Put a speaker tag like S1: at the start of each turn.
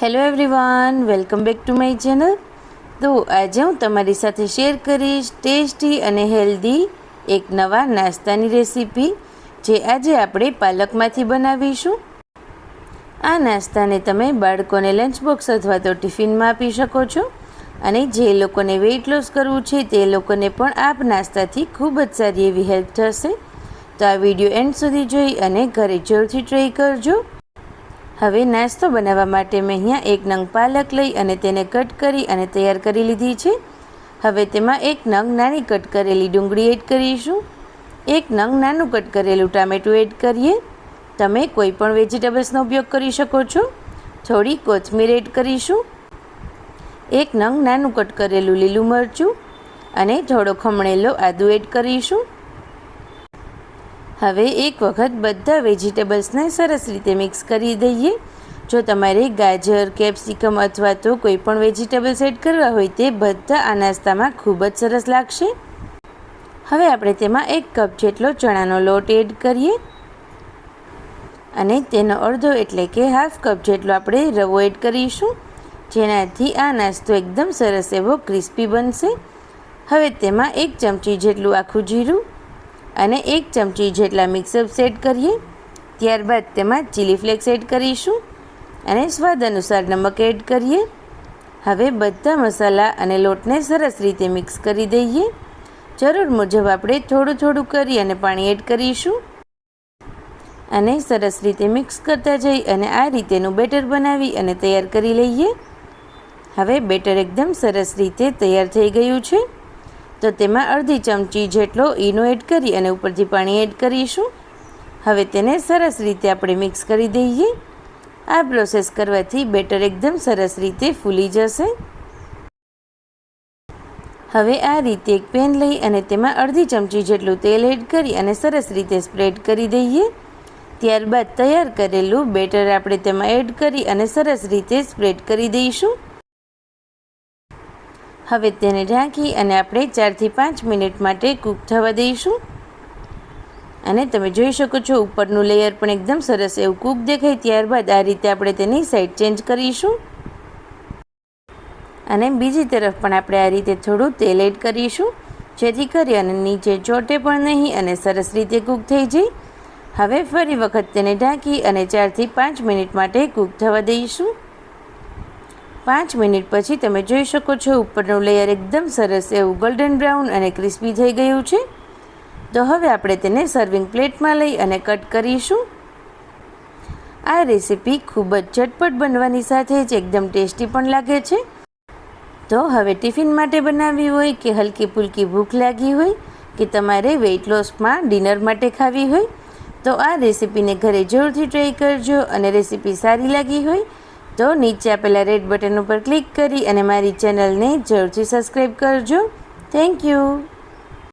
S1: Hello everyone welcome back to my channel તો આજે હું તમારી સાથે શેર કરીશ ટેસ્ટી અને હેલ્ધી એક નવા નાસ્તાની રેસીપી જે આજે આપણે પાલકમાંથી બનાવીશું. આ નાસ્તાને તમે બાળકોને લંચ બોક્સ અથવા તો ટિફિનમાં આપી શકો છો અને જે લોકોને વેઇટ લોસ કરવું છે તે લોકોને પણ આ નાસ્તાથી ખૂબ જ સારી એવી હેલ્પ થશે. તો આ વીડિયો એન્ડ સુધી જોઈ અને ઘરે જરૂરથી ટ્રાય કરજો. હવે નાસ્તો બનાવવા માટે મેં અહીંયા એક નંગ પાલક લઈ અને તેને કટ કરી અને તૈયાર કરી લીધી છે. હવે તેમાં એક નંગ નાની કટ કરેલી ડુંગળી એડ કરીશું. એક નંગ નાનું કટ કરેલું ટામેટું એડ કરીએ. તમે કોઈ પણ વેજીટેબલ્સનો ઉપયોગ કરી શકો છો. થોડી કોથમીર એડ કરીશું. એક નંગ નાનું કટ કરેલું લીલું મરચું અને થોડો ખમણેલો આદુ એડ કરીશું. હવે એક વખત બધા વેજીટેબલ્સને સરસ રીતે મિક્સ કરી દઈએ. જો તમારે ગાજર, કેપ્સિકમ અથવા તો કોઈ પણ વેજીટેબલ્સ એડ કરવા હોય તે બધા આ નાસ્તામાં ખૂબ જ સરસ લાગશે. હવે આપણે તેમાં એક કપ જેટલો ચણાનો લોટ એડ કરીએ. અને તેનો અડધો એટલે કે હાફ કપ જેટલો આપણે રવો એડ કરીશું. જેનાથી આ નાસ્તો એકદમ સરસ એવો ક્રિસ્પી બનશે. હવે તેમાં એક ચમચી જેટલું આખું જીરું અને એક ચમચી જેટલા મિક્સઅપ એડ કરીએ. ત્યારબાદ તેમાં ચીલી ફ્લેક્સ એડ કરીશું અને સ્વાદ અનુસાર નમક એડ કરીએ. હવે બધા મસાલા અને લોટને સરસ રીતે મિક્સ કરી દઈએ. જરૂર મુજબ આપણે થોડું થોડું કરી અને પાણી એડ કરીશું. અને સરસ રીતે મિક્સ કરતા જઈ અને આ રીતેનું બેટર બનાવી અને તૈયાર કરી લઈએ. હવે બેટર એકદમ સરસ રીતે તૈયાર થઈ ગયું છે. તો તેમાં અડધી ચમચી જેટલો ઈનો એડ કરી અને ઉપરથી પાણી એડ કરીશું. હવે તેને સરસ રીતે આપણે મિક્સ કરી દઈએ. આ પ્રોસેસ કરવાથી બેટર એકદમ સરસ રીતે ફૂલી જશે. હવે આ રીતે એક પેન લઈ અને તેમાં અડધી ચમચી જેટલું તેલ એડ કરી અને સરસ રીતે સ્પ્રેડ કરી દઈએ. ત્યારબાદ તૈયાર કરેલું બેટર આપણે તેમાં એડ કરી અને સરસ રીતે સ્પ્રેડ કરી દઈશું. હવે તેને ઢાંકી અને આપણે ચારથી પાંચ મિનિટ માટે કૂક થવા દઈશું. અને તમે જોઈ શકો છો, ઉપરનું લેયર પણ એકદમ સરસ એવું કૂક દેખાય, ત્યારબાદ આ રીતે આપણે તેની સાઈડ ચેન્જ કરીશું. અને બીજી તરફ પણ આપણે આ રીતે થોડું તેલ એડ કરીશું. જેથી કરી અને નીચે ચોટે પણ નહીં અને સરસ રીતે કૂક થઈ જાય. હવે ફરી વખત તેને ઢાંકી અને ચારથી પાંચ મિનિટ માટે કૂક થવા દઈશું. પાંચ મિનિટ પછી તમે જોઈ શકો છો, ઉપરનું લેયર એકદમ સરસ એવું ગોલ્ડન બ્રાઉન અને ક્રિસ્પી થઈ ગયું છે. તો હવે આપણે તેને સર્વિંગ પ્લેટમાં લઈ અને કટ કરીશું. આ રેસીપી ખૂબ જ ઝટપટ બનવાની સાથે જ એકદમ ટેસ્ટી પણ લાગે છે. તો હવે ટિફિન માટે બનાવવી હોય કે હલકી ફૂલકી ભૂખ લાગી હોય કે તમારે વેઇટ લોસમાં ડિનર માટે ખાવી હોય, તો આ રેસીપીને ઘરે જરૂરથી ટ્રાય કરજો અને રેસીપી સારી લાગી હોય તો નીચે આપેલા રેડ બટન ઉપર ક્લિક કરી અને મારી ચેનલને જરૂરથી સબસ્ક્રાઈબ કરજો. Thank you